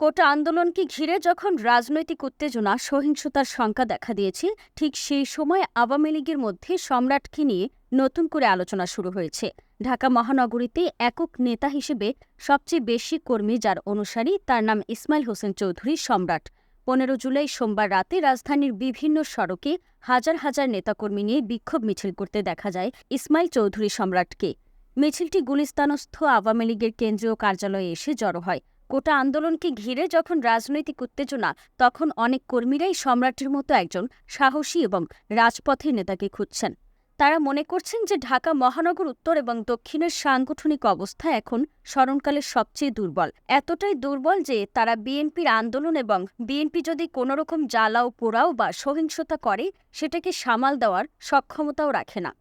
কোটা আন্দোলনকে ঘিরে যখন রাজনৈতিক উত্তেজনা, সহিংসতার শঙ্কা দেখা দিয়েছে, ঠিক সেই সময় আওয়ামী লীগের মধ্যে সম্রাটকে নিয়ে নতুন করে আলোচনা শুরু হয়েছে। ঢাকা মহানগরীতে একক নেতা হিসেবে সবচেয়ে বেশি কর্মী যার অনুসারী তার নাম ইসমাইল হোসেন চৌধুরী সম্রাট। পনেরো জুলাই সোমবার রাতে রাজধানীর বিভিন্ন সড়কে হাজার হাজার নেতাকর্মী নিয়ে বিক্ষোভ মিছিল করতে দেখা যায় ইসমাইল চৌধুরী সম্রাটকে। মিছিলটি গুলিস্তানস্থ আওয়ামী লীগের কেন্দ্রীয় কার্যালয়ে এসে জড়ো হয়। কোটা আন্দোলনকে ঘিরে যখন রাজনৈতিক উত্তেজনা, তখন অনেক কর্মীরাই সম্রাটের মতো একজন সাহসী এবং রাজপথের নেতাকে খুঁজছেন। তারা মনে করছেন যে ঢাকা মহানগর উত্তর এবং দক্ষিণের সাংগঠনিক অবস্থা এখন স্মরণকালের সবচেয়ে দুর্বল। এতটাই দুর্বল যে তারা বিএনপির আন্দোলন এবং বিএনপি যদি কোনোরকম জ্বালাও পোড়াও বা সহিংসতা করে, সেটাকে সামাল দেওয়ার সক্ষমতাও রাখে না।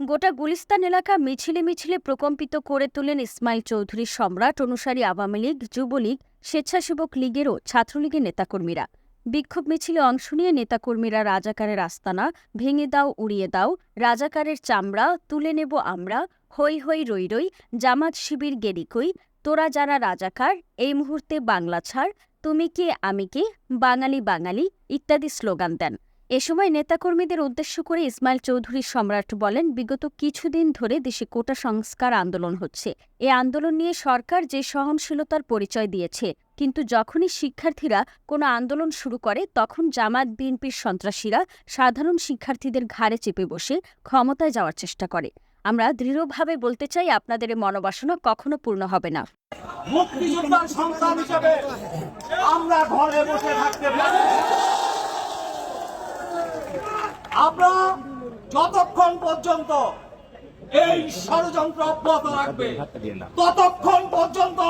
গোটা গুলিস্তান এলাকা মিছিলে মিছিলে প্রকম্পিত করে তোলেন ইসমাইল চৌধুরী সম্রাট, অনুসারী আওয়ামী লীগ, যুবলীগ, স্বেচ্ছাসেবক লীগেরও ছাত্রলীগের নেতাকর্মীরা। বিক্ষোভ মিছিলে অংশ নিয়ে নেতাকর্মীরা রাজাকারের আস্তানা, ভেঙে দাও, উড়িয়ে দাও, রাজাকারের চামড়া, তুলে নেব আমরা হৈ হৈ রই রই, জামাত শিবির গেরিকই তোরা যারা রাজাকার, এই মুহূর্তে বাংলা ছাড়, তুমি কে, আমি কে, বাঙালি বাঙালি, ইত্যাদি স্লোগান দেন। এ সময় নেতাকর্মীদের উদ্দেশ্য করে ইসমাইল চৌধুরী সম্রাট বলেন, বিগত কিছুদিন ধরে দেশে কোটা সংস্কার আন্দোলন হচ্ছে। এ আন্দোলন নিয়ে সরকার যে সহনশীলতার পরিচয় দিয়েছে, কিন্তু যখনই শিক্ষার্থীরা কোনো আন্দোলন শুরু করে, তখন জামাত বিএনপির সন্ত্রাসীরা সাধারণ শিক্ষার্থীদের ঘাড়ে চেপে বসে ক্ষমতায় যাওয়ার চেষ্টা করে। আমরা দৃঢ়ভাবে বলতে চাই, আপনাদের মনোবাসনা কখনো পূর্ণ হবে না। মুক্তিযোদ্ধার সন্তান হিসেবে আমরা ঘরে বসে থাকতে পারি। না। আমরা যতক্ষণ পর্যন্ত এই ষড়যন্ত্র অব্যাহত রাখবে, ততক্ষণ পর্যন্ত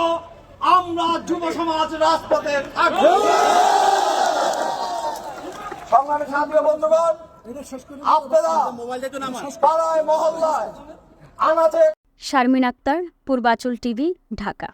আমরা যুব সমাজ রাজপথে থাকব। সংগ্রামী সাথী বন্ধুগণ শারমিন আক্তার, পূর্বাচল টিভি, ঢাকা।